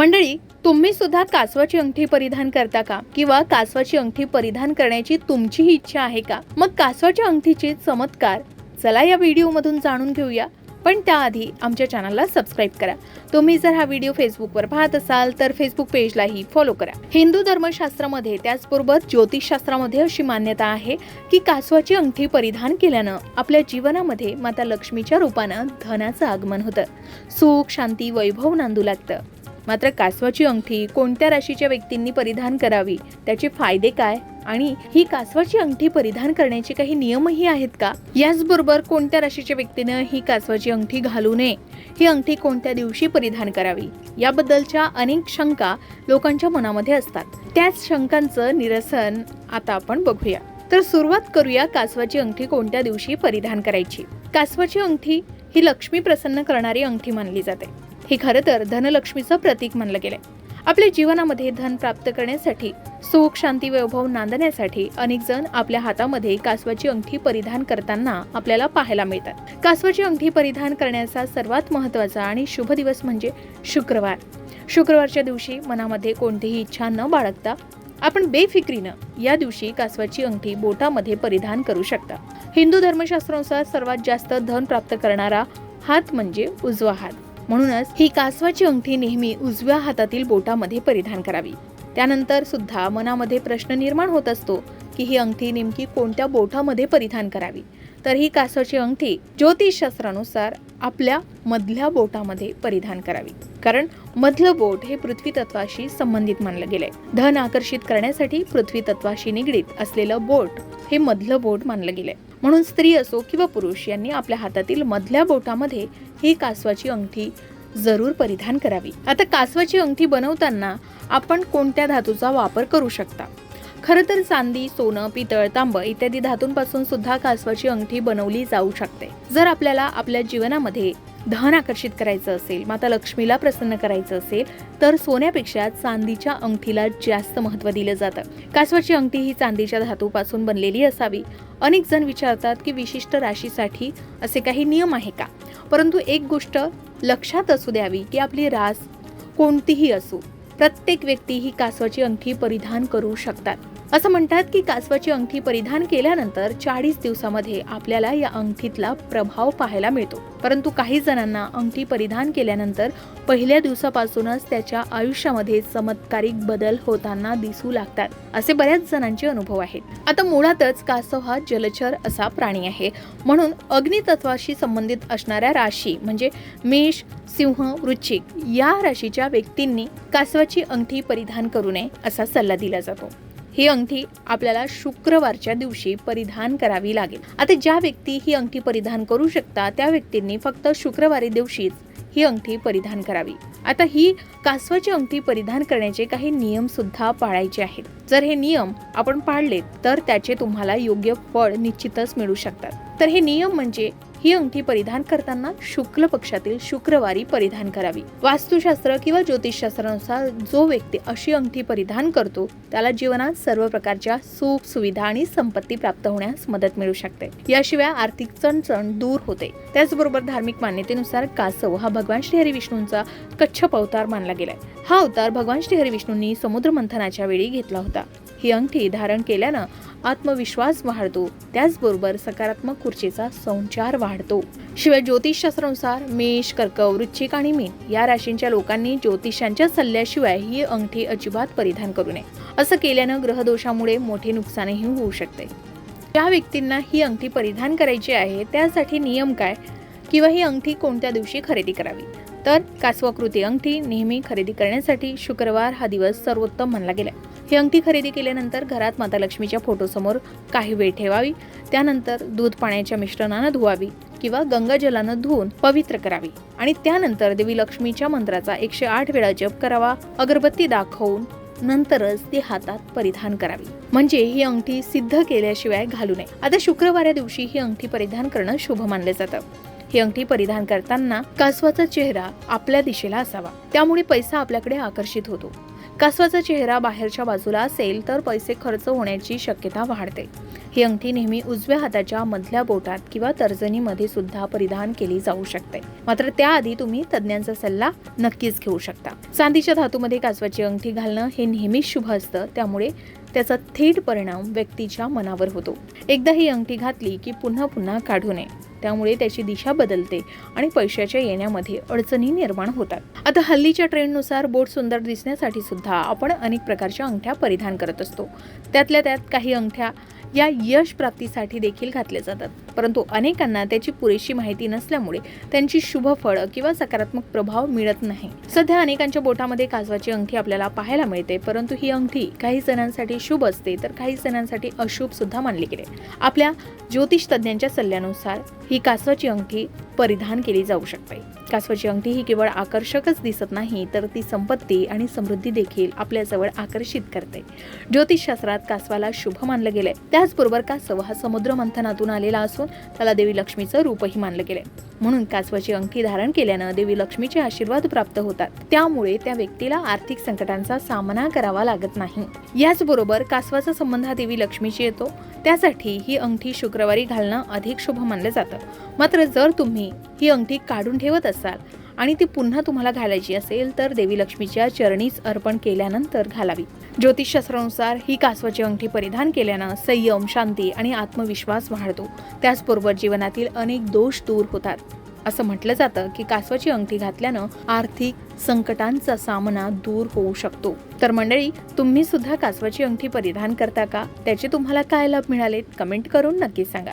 मंडळी तुम्ही सुद्धा कासवाची अंगठी परिधान करता का? किंवा कासवाची अंगठी परिधान करण्याची तुमचीही इच्छा आहे का? मग कासवाच्या अंगठीचे चमत्कार चला या व्हिडिओमधून जाणून घेऊया. पण त्याआधी आमच्या चॅनलला सबस्क्राईब करा. तुम्ही जर हा व्हिडिओ फेसबुकवर पाहत असाल तर फेसबुक पेजलाही फॉलो करा. हिंदू धर्मशास्त्रामध्ये त्याचबरोबर ज्योतिषशास्त्रामध्ये अशी मान्यता आहे की कासवाची अंगठी परिधान केल्यानं आपल्या जीवनामध्ये माता लक्ष्मीच्या रूपानं धनाचं आगमन होतं. सुख शांती वैभव नांदू लागतं. मात्र कासवाची अंगठी कोणत्या राशीच्या व्यक्तींनी परिधान करावी? त्याचे फायदे काय? आणि ही कासवाची अंगठी परिधान करण्याचे काही नियमही आहेत का? याचबरोबर कोणत्या राशीच्या व्यक्तीनं ही कासवाची अंगठी घालू नये? ही अंगठी कोणत्या दिवशी परिधान करावी? याबद्दलच्या अनेक शंका लोकांच्या मनामध्ये असतात. त्याच शंकांचं निरसन आता आपण बघूया. तर सुरुवात करूया कासवाची अंगठी कोणत्या दिवशी परिधान करायची. कासवाची अंगठी ही लक्ष्मी प्रसन्न करणारी अंगठी मानली जाते. हे खरं तर धनलक्ष्मीचं प्रतीक मानलं गेलंय. आपल्या जीवनामध्ये धन प्राप्त करण्यासाठी सुख शांती वैभव नांदण्यासाठी अनेक जण आपल्या हातामध्ये कासवाची अंगठी परिधान करताना आपल्याला पाहायला मिळतात. कासवाची अंगठी परिधान करण्याचा सर्वात महत्त्वाचा आणि शुभ दिवस म्हणजे शुक्रवार. शुक्रवारच्या दिवशी मनामध्ये कोणतीही इच्छा न बाळगता आपण बेफिक्रीनं या दिवशी कासवाची अंगठी बोटामध्ये परिधान करू शकता. हिंदू धर्मशास्त्रानुसार सर्वात जास्त धन प्राप्त करणारा हात म्हणजे उजवा हात. म्हणूनच ही कासवाची अंगठी नेहमी उजव्या हातातील बोटामध्ये परिधान करावी. त्यानंतर सुद्धा मनामध्ये प्रश्न निर्माण होत असतो की ही अंगठी नेमकी कोणत्या बोटामध्ये परिधान करावी? तर ही कासवाची अंगठी ज्योतिषशास्त्रानुसार आपल्या मधल्या बोटामध्ये परिधान करावी. कारण मधलं बोट हे पृथ्वी तत्वाशी संबंधित मानलं गेलंय. धन आकर्षित करण्यासाठी पृथ्वी तत्वाशी निगडीत असलेलं बोट हे मधलं बोट मानलं गेलंय. म्हणून स्त्री असो किंवा पुरुष यांनी आपल्या हातातील मधल्या बोटामध्ये ही कासवाची अंगठी जरूर परिधान करावी. आता कासवाची अंगठी बनवताना आपण कोणत्या धातूचा वापर करू शकता? खरं तर चांदी सोनं पितळ तांब इत्यादी धातूंपासून सुद्धा कासवाची अंगठी बनवली जाऊ शकते. जर आपल्याला आपल्या जीवनामध्ये धन आकर्षित करायचं असेल माता लक्ष्मीला प्रसन्न करायचं असेल तर सोन्यापेक्षा चांदीच्या अंगठीला जास्त महत्त्व दिलं जातं. कासवाची अंगठी ही चांदीच्या धातूपासून बनलेली असावी. अनेक जण विचारतात की विशिष्ट राशीसाठी असे काही नियम आहे का? परंतु एक गोष्ट लक्षात असू द्यावी की आपली रास कोणतीही असो प्रत्येक व्यक्ती ही कासवाची अंगठी परिधान करू शकतात. असं म्हणतात की कासवाची अंगठी परिधान केल्यानंतर चाळीस दिवसामध्ये आपल्याला या अंगठीतला प्रभाव पाहायला मिळतो. परंतु काही जणांना अंगठी परिधान केल्यानंतर पहिल्या दिवसापासूनच त्याच्या आयुष्यामध्ये चमत्कारिक बदल होताना दिसू लागतात असे बऱ्याच जणांचे अनुभव आहेत. आता मुळातच कासव हा जलचर असा प्राणी आहे. म्हणून अग्नितत्वाशी संबंधित असणाऱ्या राशी म्हणजे मेष सिंह वृश्चिक या राशीच्या व्यक्तींनी कासवाची अंगठी परिधान करू नये असा सल्ला दिला जातो. ही अंगठी आपल्याला शुक्रवारच्या दिवशी परिधान करावी लागेल. आता ज्या व्यक्ती ही अंगठी परिधान करू शकता त्या व्यक्तींनी फक्त शुक्रवारी दिवशीच ही अंगठी परिधान करावी. आता ही कासवाची अंगठी परिधान करण्याचे काही नियम सुद्धा पाळायचे आहेत. जर हे नियम आपण पाळले तर त्याचे तुम्हाला योग्य फळ निश्चितच मिळू शकतात. तर हे नियम म्हणजे ही अंगठी परिधान करताना शुक्ल पक्षातील शुक्रवारी परिधान करावी. वास्तुशास्त्र किंवा ज्योतिषशास्त्रानुसार जो व्यक्ती अशी अंगठी परिधान करतो त्याला जीवनात सर्व प्रकारच्या सुख सुविधा आणि संपत्ती प्राप्त होण्यास मदत मिळू शकते. याशिवाय आर्थिक चणचण दूर होते. त्याचबरोबर धार्मिक मान्यतेनुसार कासव हा भगवान श्रीहरी विष्णूंचा कच्छप अवतार मानला गेलाय. हा अवतार भगवान श्रीहरी विष्णूंनी समुद्र मंथनाच्या वेळी घेतला होता. ही अंगठी धारण केल्यानं आत्मविश्वास वाढतो. त्याचबरोबर सकारात्मक ऊर्जेचा संचार वाढतो. शिवाय ज्योतिषशास्त्रानुसार मेष कर्कव वृश्चिक आणि मीन या राशींच्या लोकांनी ज्योतिषांच्या सल्ल्याशिवाय ही अंगठी अजिबात परिधान करू नये. असं केल्यानं ग्रहदोषामुळे मोठे नुकसानही होऊ शकते. ज्या व्यक्तींना ही अंगठी परिधान करायची आहे त्यासाठी नियम काय? किंवा ही अंगठी कोणत्या दिवशी खरेदी करावी? तर कासवाकृती अंगठी नेहमी खरेदी करण्यासाठी शुक्रवार हा दिवस सर्वोत्तम मानला गेला ही अंगठी खरेदी केल्यानंतर घरात माता लक्ष्मीच्या फोटोसमोर काही वेळ ठेवावी. त्यानंतर दूध पाण्याच्या मिश्रणानं धुवावी किंवा गंगाजलानं धुवून पवित्र करावी. आणि त्यानंतर देवी लक्ष्मीच्या मंत्राचा एकशे आठ वेळा जप करावा अगरबत्ती दाखवून नंतरच ती हातात परिधान करावी. म्हणजे ही अंगठी सिद्ध केल्याशिवाय घालू नये. आता शुक्रवार दिवशी ही अंगठी परिधान करणं शुभ मानलं जातं. ही अंगठी परिधान करताना कासवाचा चेहरा आपल्या दिशेला असावा. त्यामुळे पैसा आपल्याकडे आकर्षित होतो. कासवाचा चेहरा बाहेरच्या बाजूला असेल तर पैसे खर्च होण्याची शक्यता वाढते. ही अंगठी नेहमी उजव्या हाताच्या मधल्या बोटात किंवा तर्जनीमध्ये सुद्धा परिधान केली जाऊ शकते. मात्र त्याआधी तुम्ही तज्ज्ञांचा सल्ला नक्कीच घेऊ शकता. चांदीच्या धातूमध्ये कासवाची अंगठी घालणं हे नेहमीच शुभ असतं. त्यामुळे त्याचा थेट परिणाम व्यक्तीच्या मनावर होतो. एकदा ही अंगठी घातली की पुन्हा पुन्हा काढू नये. त्यामुळे त्याची दिशा बदलते आणि पैशाच्या येण्यामध्ये अडचणी निर्माण होतात. आता हल्लीच्या ट्रेंडनुसार बोट सुंदर दिसण्यासाठी सुद्धा आपण अनेक प्रकारच्या अंगठ्या परिधान करत असतो. त्यातल्या त्यात काही अंगठ्या या यश प्राप्तीसाठी देखील घातले जातात. परंतु अनेकांना त्याची पुरेशी माहिती नसल्यामुळे त्यांची शुभ फळं किंवा सकारात्मक प्रभाव मिळत नाही. सध्या अनेकांच्या बोटामध्ये काजवाची अंगठी आपल्याला पाहायला मिळते परंतु ही अंगठी काही जणांसाठी शुभ असते तर काही जणांसाठी अशुभ सुद्धा मानली गेले. आपल्या ज्योतिष तज्ज्ञांच्या सल्ल्यानुसार ही कासवाची अंगठी परिधान केली जाऊ शकते. कासवाची अंगठी ही केवळ आकर्षकच दिसत नाही तर ती संपत्ती आणि समृद्धी देखील आपल्याजवळ आकर्षित करते. ज्योतिषशास्त्रात कासवाला शुभ मानलं गेलंय. त्याचबरोबर कासव हा समुद्र मंथनातून आलेला असून त्याला देवी लक्ष्मीचं रूपही मानलं गेलंय. म्हणून कासवाची अंगठी धारण केल्यानं देवी लक्ष्मीचे आशीर्वाद प्राप्त होतात. त्यामुळे त्या व्यक्तीला आर्थिक संकटांचा सामना करावा लागत नाही. याचबरोबर कासवाचा संबंध हा देवी लक्ष्मीशी येतो. त्यासाठी ही अंगठी शुक्रवारी घालणं अधिक शुभ मानलं जातं. मात्र जर तुम्ही ही अंगठी काढून ठेवत असाल आणि ती पुन्हा तुम्हाला घालायची असेल तर देवी लक्ष्मीच्या चरणीच अर्पण केल्यानंतर घालावी. ज्योतिषशास्त्रानुसार ही कासवाची अंगठी परिधान केल्यानं संयम शांती आणि आत्मविश्वास वाढतो. त्याचबरोबर जीवनातील अनेक दोष दूर होतात. असं म्हटलं जातं की कासवाची अंगठी घातल्यानं आर्थिक संकटांचा सामना दूर होऊ शकतो. तर मंडळी तुम्ही सुद्धा कासवाची अंगठी परिधान करता का? त्याचे तुम्हाला काय लाभ मिळालेत? कमेंट करून नक्की सांगा.